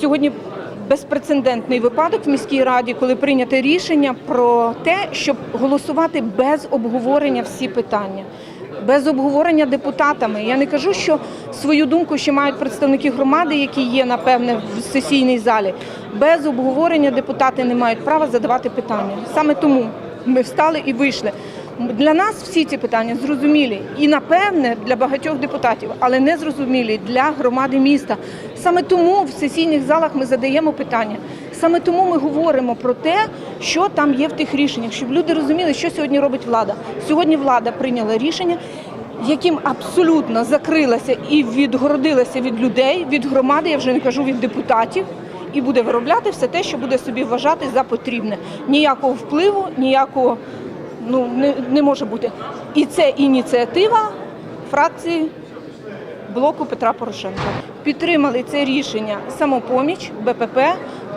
Сьогодні безпрецедентний випадок в міській раді, коли прийнято рішення про те, щоб голосувати без обговорення всі питання. Без обговорення депутатами. Я не кажу, що свою думку ще мають представники громади, які є, напевне, в сесійній залі. Без обговорення депутати не мають права задавати питання. Саме тому ми встали і вийшли. Для нас всі ці питання зрозумілі і напевне для багатьох депутатів, але не зрозумілі для громади міста. Саме тому в сесійних залах ми задаємо питання. Саме тому ми говоримо про те, що там є в тих рішеннях, щоб люди розуміли, що сьогодні робить влада. Сьогодні влада прийняла рішення, яким абсолютно закрилася і відгородилася від людей, від громади, я вже не кажу від депутатів. І буде виробляти все те, що буде собі вважати за потрібне. Ніякого впливу, ніякого ну не, не може бути. І це ініціатива фракції блоку Петра Порошенка. Підтримали це рішення самопоміч, БПП,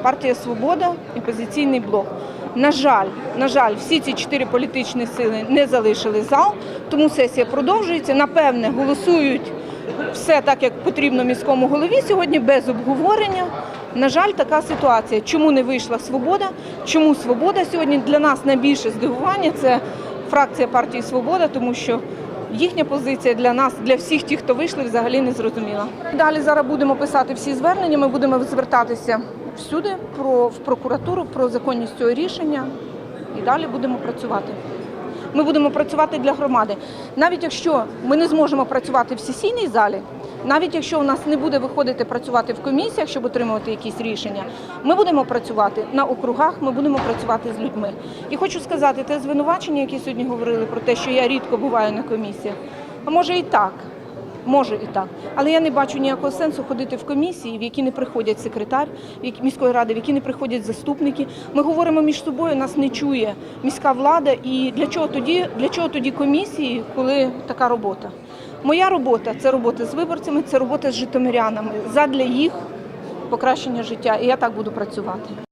партія Свобода і Опозиційний блок. На жаль, на жаль, всі ці чотири політичні сили не залишили зал, тому сесія продовжується. Напевне, голосують все так, як потрібно міському голові сьогодні без обговорення. На жаль, така ситуація. Чому не вийшла свобода? Чому свобода сьогодні для нас найбільше здивування це фракція партії Свобода, тому що їхня позиція для нас, для всіх тих, хто вийшли, взагалі не зрозуміла. Далі зараз будемо писати всі звернення. Ми будемо звертатися всюди про в прокуратуру про законність цього рішення і далі будемо працювати. Ми будемо працювати для громади. Навіть якщо ми не зможемо працювати в сесійній залі, навіть якщо у нас не буде виходити працювати в комісіях, щоб отримувати якісь рішення, ми будемо працювати на округах, ми будемо працювати з людьми. І хочу сказати, те звинувачення, які сьогодні говорили про те, що я рідко буваю на комісіях, а може і так. Може і так, але я не бачу ніякого сенсу ходити в комісії, в які не приходять секретар міської ради, в які не приходять заступники. Ми говоримо між собою, нас не чує міська влада. І для чого тоді для чого тоді комісії, коли така робота? Моя робота це робота з виборцями, це робота з житомирянами задля їх покращення життя. І я так буду працювати.